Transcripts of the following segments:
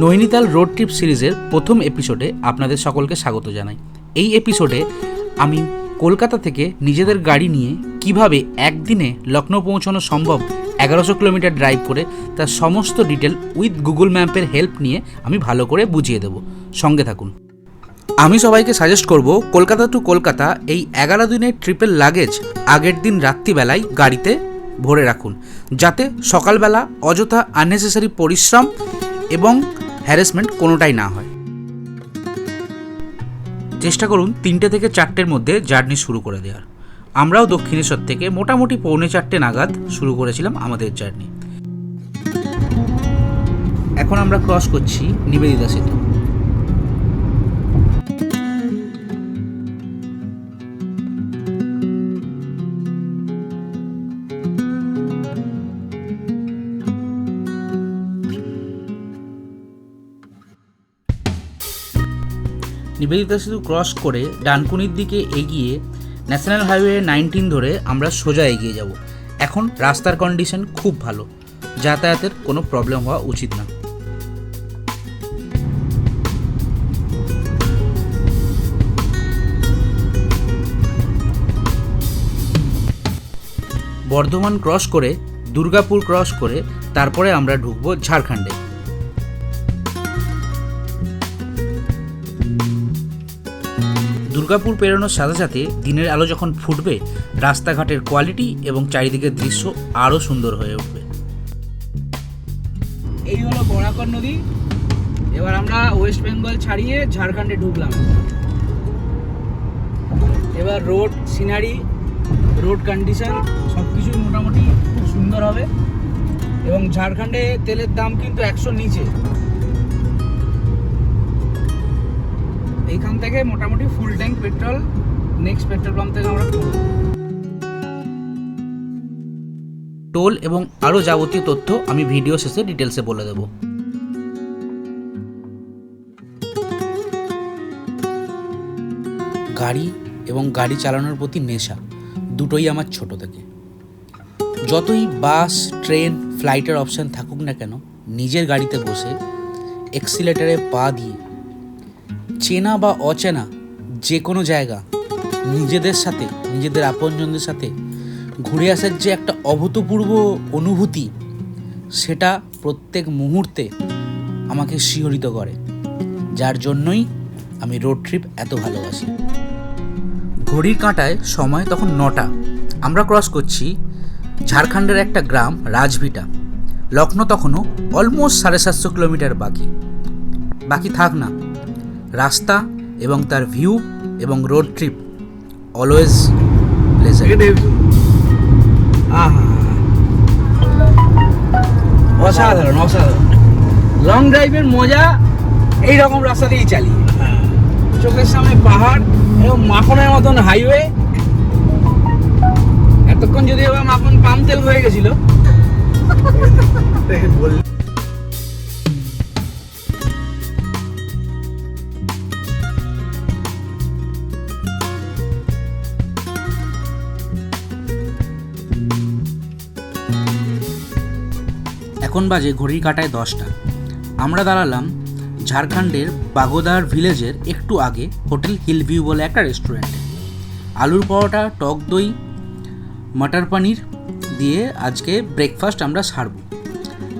Nainital road trip সিরিজের প্রথম এপিসোডে আপনাদের সকলকে স্বাগত জানাই। এই এপিসোডে আমি কলকাতা থেকে নিজেদের গাড়ি নিয়ে কীভাবে একদিনে লখনৌ পৌঁছানো সম্ভব এগারোশো কিলোমিটার ড্রাইভ করে তার সমস্ত ডিটেল উইথ গুগল ম্যাপের হেল্প নিয়ে আমি ভালো করে বুঝিয়ে দেব। সঙ্গে থাকুন। আমি সবাইকে সাজেস্ট করব, কলকাতা টু কলকাতা এই এগারো দিনের ট্রিপের লাগেজ আগের দিন রাত্রিবেলায় গাড়িতে ভরে রাখুন। যাতে সকালবেলা অযথা আননেসেসারি পরিশ্রম এবং হ্যারাসমেন্ট কোনোটাই না হয়। চেষ্টা করুন তিনটে থেকে চারটের মধ্যে জার্নি শুরু করে দেওয়ার। আমরাও দক্ষিণেশ্বর থেকে মোটামুটি পৌনে চারটে নাগাদ শুরু করেছিলাম আমাদের জার্নি এখন আমরা ক্রস করছি নিবেদিতা সেতু। নিবেদিতা সেতু ক্রস করে ডানকুনির দিকে এগিয়ে ন্যাশনাল হাইওয়ে নাইনটিন ধরে আমরা সোজা এগিয়ে যাব। এখন রাস্তার কন্ডিশন খুব ভালো। যাতায়াতের কোনো প্রবলেম হওয়া উচিত না। বর্ধমান ক্রস করে, দুর্গাপুর ক্রস করে, তারপরে আমরা ঢুকবো ঝাড়খণ্ডে। দুর্গাপুর পেরোনোর সাথে সাথে দিনের আলো যখন ফুটবে, রাস্তাঘাটের কোয়ালিটি এবং চারিদিকের দৃশ্য আরও সুন্দর হয়ে উঠবে। এই হলো বরাকর নদী। এবার আমরা ওয়েস্ট বেঙ্গল ছাড়িয়ে ঝাড়খণ্ডে ঢুকলাম। এবার রোড সিনারি রোড কন্ডিশন সব কিছুই মোটামুটি খুব সুন্দর হবে। এবং ঝাড়খণ্ডে তেলের দাম কিন্তু একশো নিচে। এইখান থেকে মোটামুটি full tank petrol next petrol pump থেকে আমরা করব। টোল এবং আরও যাবতীয় তথ্য আমি ভিডিও শেষে ডিটেলসে বলে দেব। গাড়ি এবং গাড়ি চালানোর প্রতি নেশা দুটোই আমার ছোট থেকে। যতই বাস ট্রেন ফ্লাইটের অপশান থাকুক না কেন নিজের গাড়িতে বসে এক্সিলেটারে পা দিয়ে চেনা বা অচেনা যে কোনো জায়গা, নিজেদের সাথে, নিজেদের আপনজনদের সাথে ঘুরে আসার যে একটা অভূতপূর্ব অনুভূতি, সেটা প্রত্যেক মুহূর্তে আমাকে শিহরিত করে। যার জন্যই আমি রোড ট্রিপ এত ভালোবাসি। ঘড়ির কাঁটায় সময় তখন নটা। আমরা ক্রস করছি ঝাড়খণ্ডের একটা গ্রাম, রাজভিটা। লখনৌ তখনও অলমোস্ট সাড়ে সাতশো কিলোমিটার বাকি। বাকি থাক না। রাস্তা এবং তার ভিউ এবং রোড ট্রিপ অলওয়েজ প্লেজার অসাধারণ অসাধারণ। লং ড্রাইভের মজা এই রকম রাস্তা দিয়েই চালিয়ে। চোখের সামনে পাহাড় এবং মাখনের মতন হাইওয়ে এতক্ষণ যদি এবার মাখন পাম তেল হয়ে গেছিল। এখন বাজে ঘড়ির কাটায় দশটা। আমরা দাঁড়ালাম ঝাড়খণ্ডের বাগোদার ভিলেজের একটু আগে হোটেল হিল ভিউ বলে একটা রেস্টুরেন্টে। আলুর পরোটা, টক দই, মটর পনির দিয়ে আজকে ব্রেকফাস্ট আমরা সারব।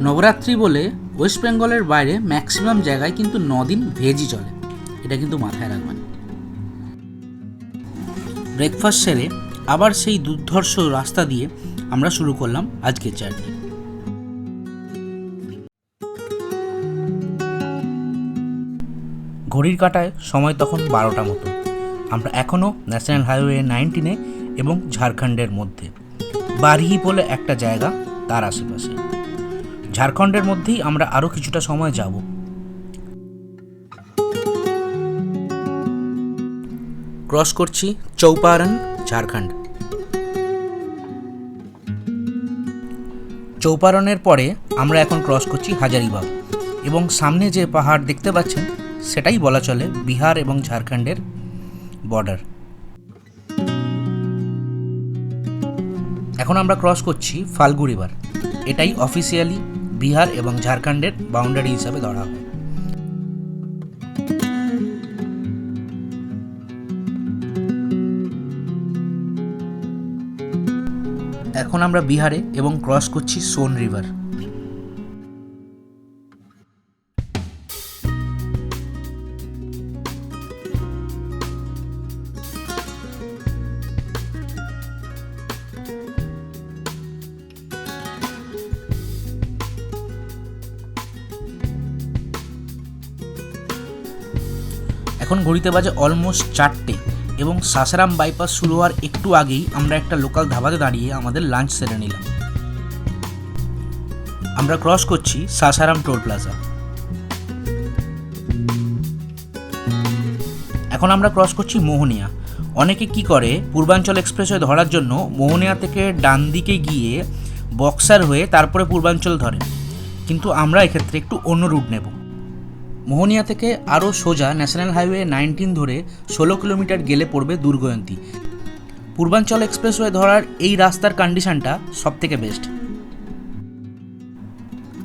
নবরাত্রি বলে ওয়েস্ট বেঙ্গলের বাইরে ম্যাক্সিমাম জায়গায় কিন্তু দিন ভেজই চলে। এটা কিন্তু মাথায় রাখবেন। ব্রেকফাস্ট সেরে আবার সেই দুর্ধর্ষ রাস্তা দিয়ে আমরা শুরু করলাম আজকের জার্নি ঘড়ির কাঁটায় সময় তখন বারোটা মতো। আমরা এখনও ন্যাশনাল হাইওয়ে নাইনটিনে এবং ঝাড়খণ্ডের মধ্যে। বারহি বলে একটা জায়গা, তার আশেপাশে। ঝাড়খণ্ডের মধ্যেই আমরা আরও কিছুটা সময় যাব। ক্রস করছি চৌপারণ ঝাড়খণ্ড। চৌপারণের পরে আমরা এখন ক্রস করছি হাজারিবাগ। এবং সামনে যে পাহাড় দেখতে পাচ্ছেন সেটাই বলা চলে বিহার এবং ঝাড়খণ্ডের বর্ডার। এখন আমরা ক্রস করছি ফাল্গু রিভার এটাই অফিসিয়ালি বিহার এবং ঝাড়খণ্ডের বাউন্ডারি হিসাবে ধরা হয়। এখন আমরা বিহারে এবং ক্রস করছি সোন রিভার এখন ঘড়িতে বাজে অলমোস্ট চারটে এবং সাসারাম বাইপাস শুরু হওয়ার একটু আগেই আমরা একটা লোকাল ধাবাতে দাঁড়িয়ে আমাদের লাঞ্চ সেরে নিলাম। আমরা ক্রস করছি সাসারাম টোল প্লাজা এখন আমরা ক্রস করছি মোহনিয়া। অনেকে কি করে, পূর্বাঞ্চল এক্সপ্রেসওয়ে ধরার জন্য মোহনিয়া থেকে ডান দিকে গিয়ে বক্সার হয়ে তারপরে পূর্বাঞ্চল ধরে কিন্তু আমরা এক্ষেত্রে একটু অন্য রুট নেব। মোহনিয়া থেকে আরও সোজা ন্যাশনাল হাইওয়ে নাইনটিন ধরে ষোলো কিলোমিটার গেলে পড়বে দুর্গয়ন্তী। পূর্বাঞ্চল এক্সপ্রেসওয়ে ধরার এই রাস্তার কন্ডিশনটা সব থেকে বেস্ট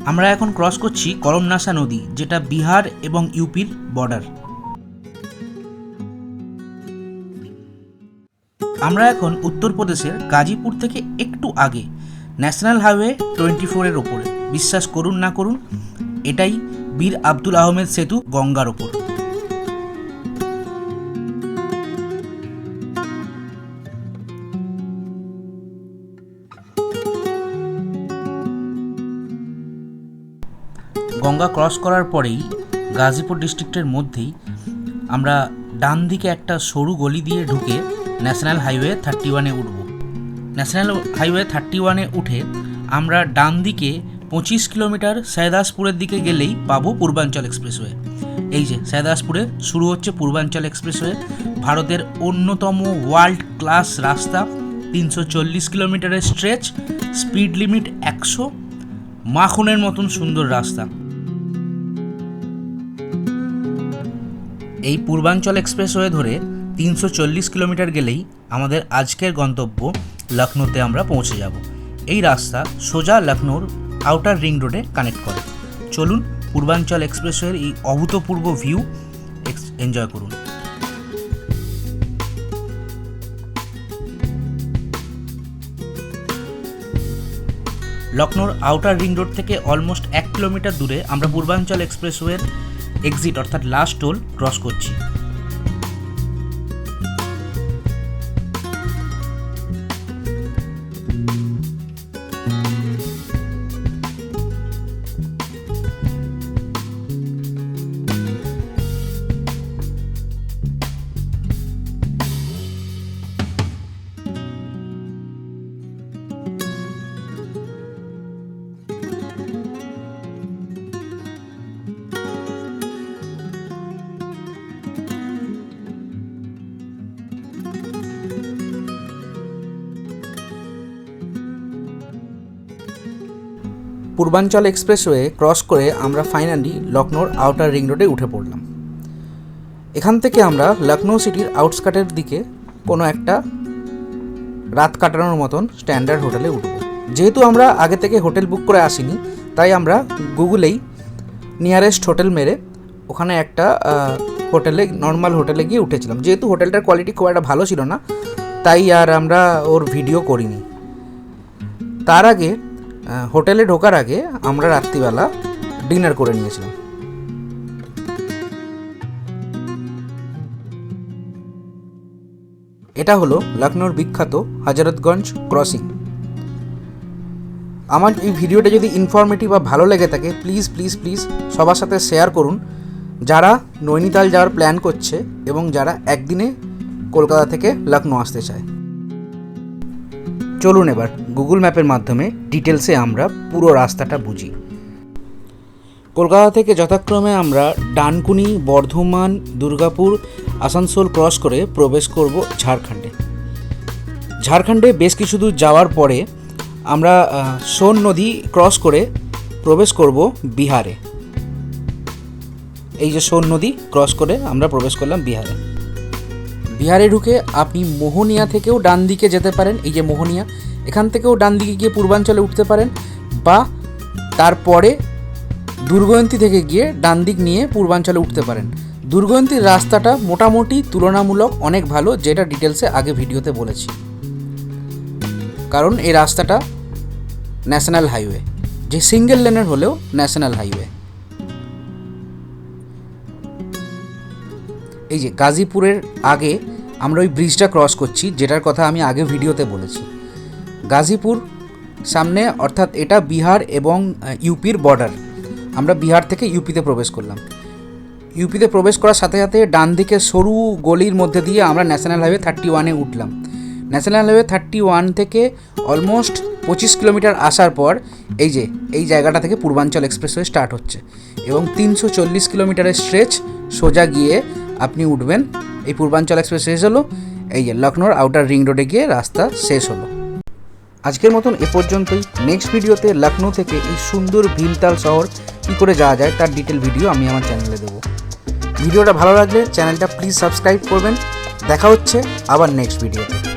আমরা এখন ক্রস করছি করমনাসা নদী, যেটা বিহার এবং ইউপির বর্ডার আমরা এখন উত্তরপ্রদেশের গাজীপুর থেকে একটু আগে ন্যাশনাল হাইওয়ে টোয়েন্টি ফোরের ওপরে। বিশ্বাস করুন না করুন, এটাই বীর আব্দুল আহমেদ সেতু গঙ্গার ওপর গঙ্গা ক্রস করার পরেই গাজীপুর ডিস্ট্রিক্টের মধ্যেই আমরা ডান দিকে একটা সরু গলি দিয়ে ঢুকে ন্যাশনাল হাইওয়ে থার্টি ওয়ানে উঠব। ন্যাশনাল হাইওয়ে থার্টি ওয়ানে উঠে আমরা ডান দিকে পঁচিশ কিলোমিটার সৈদাসপুরের দিকে গেলেই পাবো পূর্বাঞ্চল এক্সপ্রেসওয়ে। এই যে সৈদাসপুরে শুরু হচ্ছে পূর্বাঞ্চল এক্সপ্রেসওয়ে। ভারতের অন্যতম ওয়ার্ল্ড ক্লাস রাস্তা, তিনশো চল্লিশ কিলোমিটারের স্ট্রেচ স্পিড লিমিট একশো, মাখনের মতন সুন্দর রাস্তা। এই পূর্বাঞ্চল এক্সপ্রেসওয়ে ধরে তিনশো চল্লিশ কিলোমিটার গেলেই আমাদের আজকের গন্তব্য লখনৌতে আমরা পৌঁছে যাব। এই রাস্তা সোজা লখনৌর আউটার রিং রোডে কানেক্ট করে। চলুন, পূর্বাঞ্চল এক্সপ্রেসওয়ের এই অভূতপূর্ব ভিউ এনজয় করুন। লখনৌর আউটার রিং রোড থেকে অলমোস্ট এক কিলোমিটার দূরে আমরা পূর্বাঞ্চল এক্সপ্রেসওয়ের এক্সিট অর্থাৎ লাস্ট টোল ক্রস করছি। পূর্বাঞ্চল এক্সপ্রেসওয়ে ক্রস করে আমরা ফাইনালি লখনৌর আউটার রিং রোডে উঠে পড়লাম। এখান থেকে আমরা লখনৌ সিটির আউটস্কাটের দিকে কোনো একটা রাত কাটানোর মতন স্ট্যান্ডার্ড হোটেলে উঠব। যেহেতু আমরা আগে থেকে হোটেল বুক করে আসিনি, তাই আমরা গুগলেই নিয়ারেস্ট হোটেল মেরে ওখানে একটা হোটেলে, নর্মাল হোটেলে গিয়ে উঠেছিলাম। যেহেতু হোটেলটার কোয়ালিটি খুব একটা ভালো ছিল না, তাই আর আমরা ওর ভিডিও করিনি। তার আগে হোটেলে ঢোকার আগে আমরা রাত্রিবেলা ডিনার করে নিয়েছিলাম। এটা হলো লখনৌর বিখ্যাত হাজারতগঞ্জ ক্রসিং। আমার এই ভিডিওটা যদি ইনফরমেটিভ বা ভালো লেগে থাকে প্লিজ প্লিজ প্লিজ সবার সাথে শেয়ার করুন। যারা নৈনিতাল যাওয়ার প্ল্যান করছে এবং যারা একদিনে কলকাতা থেকে লখনৌ আসতে চায়। চলুন এবার গুগল ম্যাপের মাধ্যমে ডিটেলসে আমরা পুরো রাস্তাটা বুঝি। কলকাতা থেকে যথাক্রমে আমরা ডানকুনি, বর্ধমান, দুর্গাপুর, আসানসোল ক্রস করে প্রবেশ করব ঝাড়খণ্ডে। ঝাড়খণ্ডে বেশ কিছু দূর যাওয়ার পরে আমরা সোন নদী ক্রস করে প্রবেশ করব বিহারে। এই যে সোন নদী ক্রস করে আমরা প্রবেশ করলাম বিহারে। বিহারে ঢুকে আপনি মোহনিয়া থেকেও ডান দিকে যেতে পারেন, এই যে মোহনিয়া, এখান থেকেও ডান দিকে গিয়ে পূর্বাঞ্চলে উঠতে পারেন বা তারপরে দুর্গয়ন্তী থেকে গিয়ে ডান দিক নিয়ে পূর্বাঞ্চলে উঠতে পারেন। দুর্গয়ন্তীর রাস্তাটা মোটামুটি তুলনামূলক অনেক ভালো, যেটা ডিটেলসে আগে ভিডিওতে বলেছি। কারণ এই রাস্তাটা ন্যাশনাল হাইওয়ে, যে সিঙ্গেল লেনের হলেও ন্যাশনাল হাইওয়ে। এই যে গাজীপুরের আগে আমরা ওই ব্রিজটা ক্রস করছি, যেটার কথা আমি আগে ভিডিওতে বলেছি। গাজীপুর সামনে, অর্থাৎ এটা বিহার এবং ইউপির বর্ডার আমরা বিহার থেকে ইউপিতে প্রবেশ করলাম। ইউপিতে প্রবেশ করার সাথে সাথে ডান দিকে সরু গলির মধ্যে দিয়ে আমরা ন্যাশনাল হাইওয়ে থার্টি ওয়ানে উঠলাম। ন্যাশনাল হাইওয়ে থার্টি ওয়ান থেকে অলমোস্ট পঁচিশ কিলোমিটার আসার পর এই যে, এই জায়গাটা থেকে পূর্বাঞ্চল এক্সপ্রেসওয়ে স্টার্ট হচ্ছে। এবং তিনশো চল্লিশ কিলোমিটারের স্ট্রেচ সোজা গিয়ে আপনি উঠবেন এই পূর্বাঞ্চল এক্সপ্রেস শেষ হলো। এই যে লখনৌর আউটার রিং রোডে গিয়ে রাস্তা শেষ হলো। আজকের মতন এ পর্যন্তই। নেক্সট ভিডিওতে লখনৌ থেকে এই সুন্দর ভীমতাল শহর কী করে যাওয়া যায় তার ডিটেল ভিডিও আমি আমার চ্যানেলে দেবো। ভিডিওটা ভালো লাগলে চ্যানেলটা প্লিজ সাবস্ক্রাইব করবেন। দেখা হচ্ছে আবার নেক্সট ভিডিওতে